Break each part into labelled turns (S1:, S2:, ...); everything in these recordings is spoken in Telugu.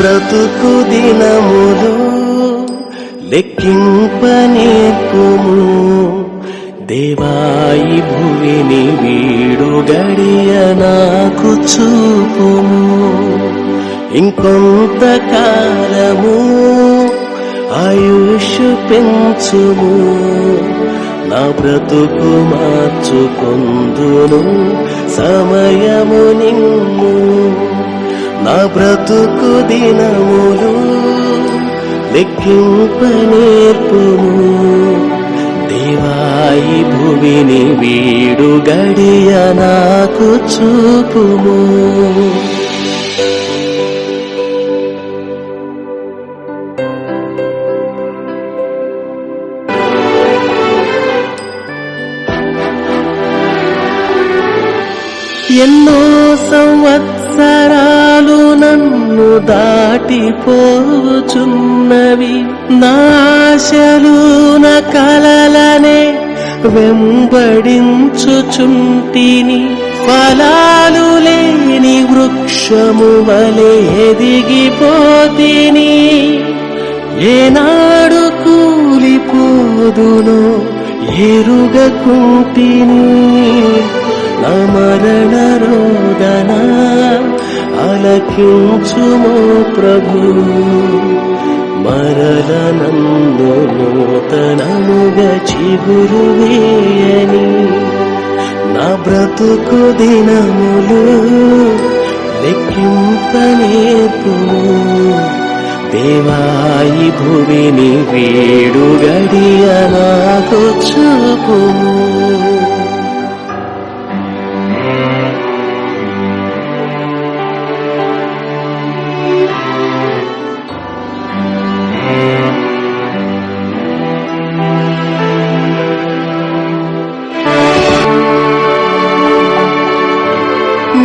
S1: బ్రతుకు దినములు లెక్కింపనేర్పుము దేవాయి భువిని వీడు గడియ నాకు చూపుము. ఇంకొంత కాలము ఆయుష్ పెంచుము. నా బ్రతుకు మార్చుకొందును సమయము నిమ్ము నా బ్రతుకు దినములు లెక్కింపనేర్పుము దేవాయి భూమిని వీడు గడియ నాకు చూపుము. ఎన్నో సంవత్సరం సంవత్సరాలు నన్ను దాటిపోచున్నవి. నాశలు నా కలలనే వెంబడించుచుంటిని. ఫలాలు లేని వృక్షము వలె ఎదిగిపోతిని. ఏనాడు కూలిపోదును ఎరుగకుంటిని నా మరణ రోదన అలకించుమో ప్రభు. మరల నందు నూతనముగా చిగురు వేయని నా బ్రతుకు దినములు లెక్కింపనేర్పుము దేవాయి భువిని వేడు గడియ నాకు చూపుము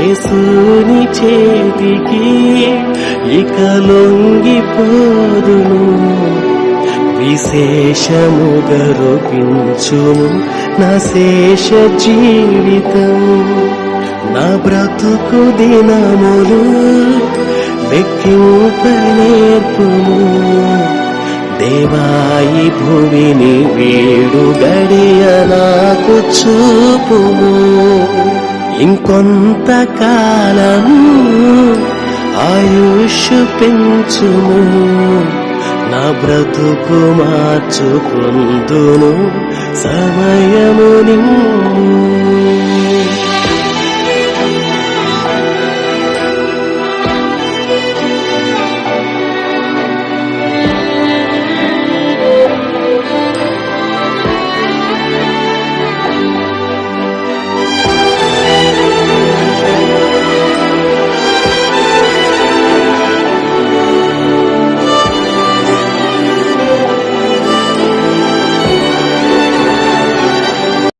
S1: యేసుని చేతికి ఇక లొంగిపోదును విశేషముగా రూపించుము నా శేష జీవితం. నా బ్రతుకు దినములు లెక్కింపనేర్పుము దేవాయి భువిని వీడు గడియ నాకు చూపుము. ఇంకొంత కాలము ఆయుష్ పెంచుము నా బ్రతుకు మార్చుకుందును సమయము నిన్ను.